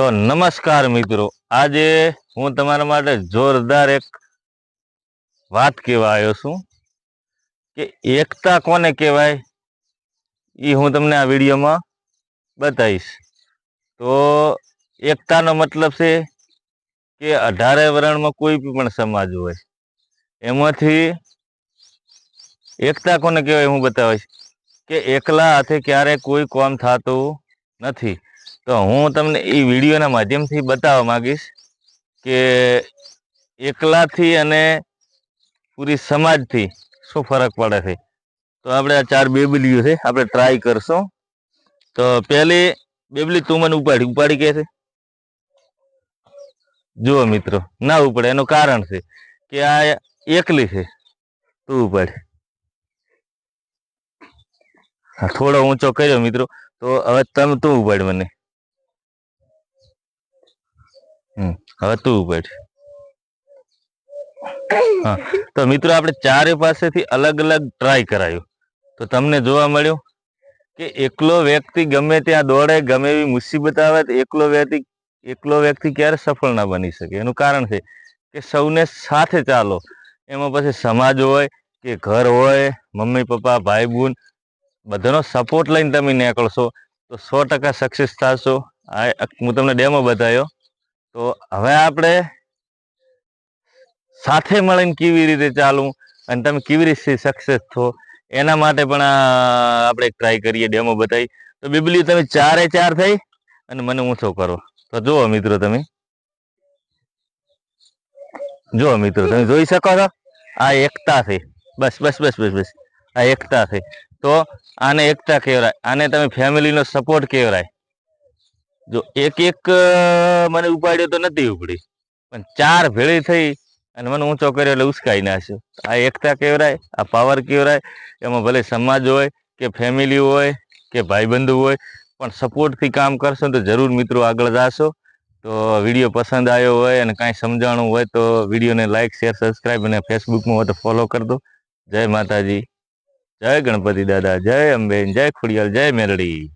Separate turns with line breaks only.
તો નમસ્કાર મિત્રો. આજે હું તમારા માટે જોરદાર એક વાત કહેવા આવ્યો છું કે એકતા કોને કહેવાય એ હું તમને આ વિડીયોમાં બતાવીશ. તો એકતાનો મતલબ છે કે અઢારે વરણમાં કોઈ પણ સમાજ હોય, એમાંથી એકતા કોને કહેવાય હું બતાવીશ કે એકલા હાથે ક્યારે કોઈ કોમ થતું નથી. તો હું તમને એ વિડીયોના માધ્યમથી બતાવવા માગીશ કે એકલાથી અને પૂરી સમાજથી શું ફરક પડે છે? તો આપણે આ ચાર બેબલીઓ છે, આપણે ટ્રાય કરશું. તો પહેલી બેબલી તું મને ઉપાડી ઉપાડી કે છે? જુઓ મિત્રો, ના ઉપડે, એનું કારણ છે કે આ એકલી છે. તું ઉપાડ. થોડો ઊંચો કર્યો મિત્રો, તો હવે તમે તું ઉપાડ મને. હવે તું ઉપાડ હા, તો મિત્રો આપણે ચારે પાસેથી અલગ અલગ ટ્રાય કરાયું. તો તમને જોવા મળ્યું કે એકલો વ્યક્તિ ગમે ત્યાં દોડે, ગમે એવી મુસીબત આવે, તો એકલો વ્યક્તિ એકલો વ્યક્તિ ક્યારે સફળ ના બની શકે? એનું કારણ છે કે સૌને સાથે ચાલો. એમાં પછી સમાજ હોય, કે ઘર હોય, મમ્મી, પપ્પા, ભાઈ બહેન બધાનો સપોર્ટ લઈને તમે નીકળશો, તો સો ટકા સક્સેસ થશો. આ હું તમને ડેમો બતાવ્યો. તો હવે આપણે સાથે મળીને કેવી રીતે ચાલવું અને તમે કેવી રીતે સક્સેસ થો એના માટે પણ આપણે ટ્રાય કરીએ ડેમો બતાવી. તો બીબલી તમે ચારે ચાર થઈ અને મને ઊંચો કરો. તો જુઓ મિત્રો તમે. જુઓ મિત્રો તમે જોઈ શકો છો? આ એકતા થઈ બસ બસ બસ બસ બસ. આ એકતા થઈ તો આને એકતા કહેવાય. આને તમે ફેમિલીનો સપોર્ટ કહેવાય. જો એક એક મને ઉપાડ્યો તો નથી ઉપડી. પણ ચાર ભેળી થઈ અને મને ઊંચો કર્યો એટલે ઉસકાઈ નાખ્યો. આ એકતા કેવરાય આ પાવર કેવરાય એમાં ભલે સમાજ હોય કે ફેમિલી હોય કે ભાઈબંધુ હોય, પણ સપોર્ટથી કામ કરશો તો જરૂર મિત્રો આગળ જાશો. તો વીડિયો પસંદ આવ્યો હોય અને કાંઈ સમજાણું હોય તો વિડીયોને લાઇક શેર સબસ્ક્રાઈબ અને ફેસબુકમાં હોય તો ફોલો કરી દો. જય માતાજી. જય ગણપતિ દાદા. જય અંબે જય ખુડિયાલ. જય મેરડી.